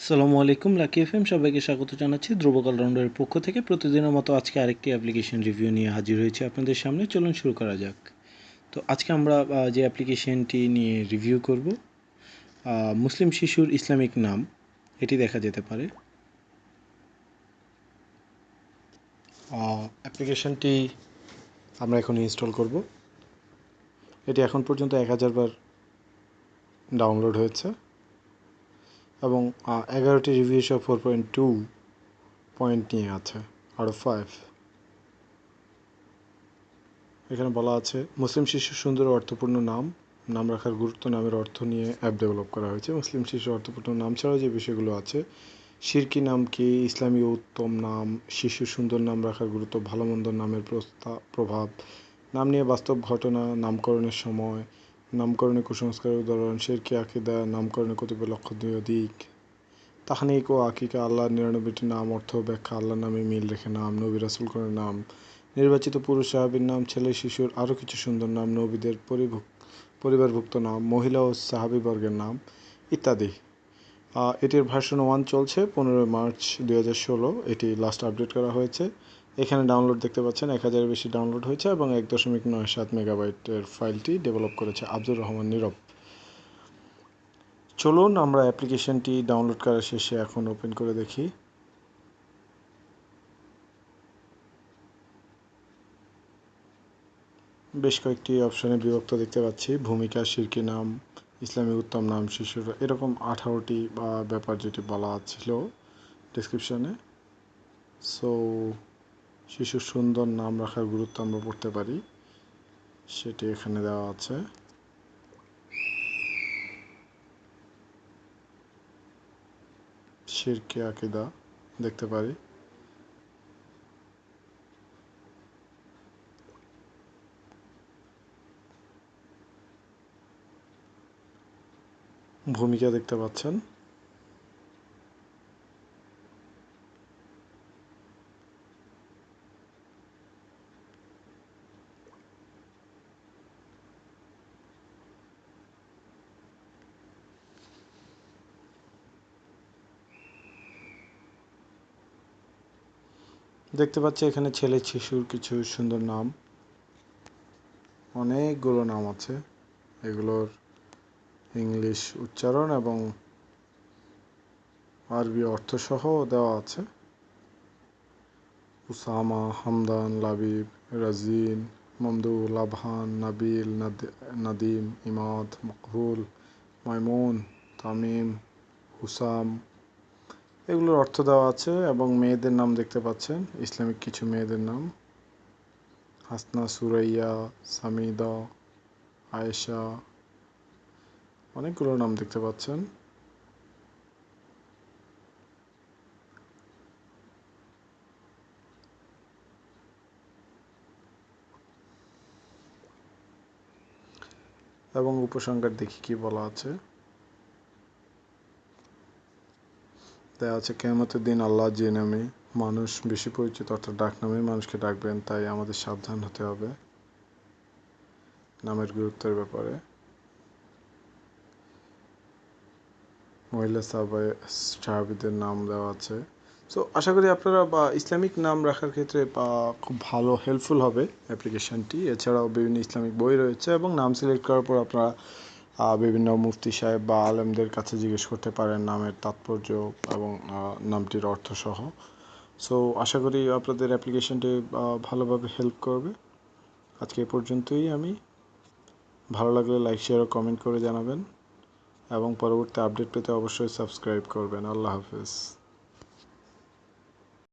আসসালামু আলাইকুম, lucky FM, সবাইকে স্বাগত জানাচ্ছি ধ্রুব অলরাউন্ডারের পক্ষ থেকে। প্রতিদিনের মতো আজকে আরেকটি অ্যাপ্লিকেশন রিভিউ নিয়ে হাজির হয়েছি আপনাদের সামনে। চলুন শুরু করা যাক। তো আজকে আমরা যে অ্যাপ্লিকেশনটি নিয়ে রিভিউ করব মুসলিম শিশুর ইসলামিক নাম, এটি দেখা যেতে পারে। অ্যাপ্লিকেশনটি আমরা এখন ইনস্টল করব। এটি এখন পর্যন্ত এক হাজারবার ডাউনলোড হয়েছে। এবং এগারোটি রিভিউ সহ ফোর পয়েন্ট টু পয়েন্ট নিয়ে আছে অফ ফাইভ এখানে বলা আছে, মুসলিম শিশু সুন্দর অর্থপূর্ণ নাম। নাম রাখার গুরুত্ব নামের অর্থ নিয়ে অ্যাপ ডেভেলপ করা হয়েছে। মুসলিম শিশু অর্থপূর্ণ নাম ছাড়াও যে বিষয়গুলো আছে শিরকি নাম কি, ইসলামী উত্তম নাম, শিশু সুন্দর নাম রাখার গুরুত্ব, ভালো মন্দ নামের প্রভাব, নাম নিয়ে বাস্তব ঘটনা, নামকরণের সময় নামকরণে কুসংস্কারের উদাহরণ, শিরকি, আকিদা, নামকরণে কতিপয় লক্ষণীয় দিক তাহানিক ও আকিকা আল্লাহর নিরানব্বইটি নাম, অর্থ ব্যাখ্যা আল্লাহর নামে মিল রেখে নাম, নবী রাসুল করার নাম। নির্বাচিত পুরুষ, সাহাবীর নাম, ছেলে, শিশুর আরও কিছু সুন্দর নাম, নবীদের পরিবারভুক্ত নাম, মহিলা ও সাহাবীবর্গের নাম ইত্যাদি। এটির ভার্সন ওয়ান চলছে পনেরোই মার্চ দুই হাজার ষোলো। এটি লাস্ট আপডেট করা হয়েছে। এখানে ডাউনলোড দেখতে পাচ্ছেন, এক হাজারের বেশি ডাউনলোড হয়েছে এবং এক দশমিক নয় সাত মেগাবাইটের ফাইলটি ডেভেলপ করেছে আব্দুর রহমান নীরব। চলুন আমরা অ্যাপ্লিকেশনটি ডাউনলোড করার শেষে এখন ওপেন করে দেখি। বেশ কয়েকটি অপশনে বিভক্ত দেখতে পাচ্ছি, ভূমিকা, শিরকি নাম, ইসলামী উত্তম নাম, শিশুর, এরকম আঠারোটি বা ব্যাপার যেটি বলা ছিল ডিসক্রিপশনে সো শিশুর সুন্দর নাম রাখার গুরুত্ব আমরা পড়তে পারি। সেটি এখানে দেওয়া আছে। শিরকে আকিদা দেখতে পারি। ভূমিকা দেখতে পাচ্ছেন। দেখতে পাচ্ছি এখানে ছেলে শিশুর কিছু সুন্দর নাম। অনেকগুলো নাম আছে। এগুলোর ইংলিশ উচ্চারণ এবং আরবি অর্থ সহ দেওয়া আছে। উসামা, হামদান, লাবিব, রাজিন মমদুল আবহান নাবিল, নাদ- নাদিম, ইমাদ, মকবুল, মাইমুন, তামিম, হুসাম এগুলোর অর্থ দেওয়া আছে এবং মেয়েদের নাম দেখতে পাচ্ছেন। ইসলামিক কিছু মেয়েদের নাম। হাসনা, সুরাইয়া, সামিদা, আয়েশা অনেকগুলো নাম দেখতে পাচ্ছেন। এবং উপসংহার দেখি কি বলা আছে। দেওয়া আছে। কেমতের দিন আল্লাহ যে নামে মানুষ বেশি পরিচিত অর্থাৎ ডাক নামে মানুষকে ডাকবেন, তাই আমাদের সাবধান হতে হবে নামের গুরুত্বের ব্যাপারে। মহিলা সাহাবাই সাহাবিদের নাম দেওয়া আছে। সো আশা করি আপনারা বা ইসলামিক নাম রাখার ক্ষেত্রে খুব ভালো হেল্পফুল হবে অ্যাপ্লিকেশনটি। এছাড়াও বিভিন্ন ইসলামিক বই রয়েছে এবং নাম সিলেক্ট করার পর আপনারা বিভিন্ন মুফতি সাহেব বা আলেমদের কাছে জিজ্ঞেস করতে পারেন নামের তাৎপর্য এবং নামটির অর্থ সহ সো আশা করি আপনাদের অ্যাপ্লিকেশনটি ভালোভাবে হেল্প করবে। আজকে এ পর্যন্তই আমি। ভালো লাগলে লাইক শেয়ার ও কমেন্ট করে জানাবেন। এবং পরবর্তী আপডেট পেতে অবশ্যই সাবস্ক্রাইব করবেন। আল্লাহ হাফেজ।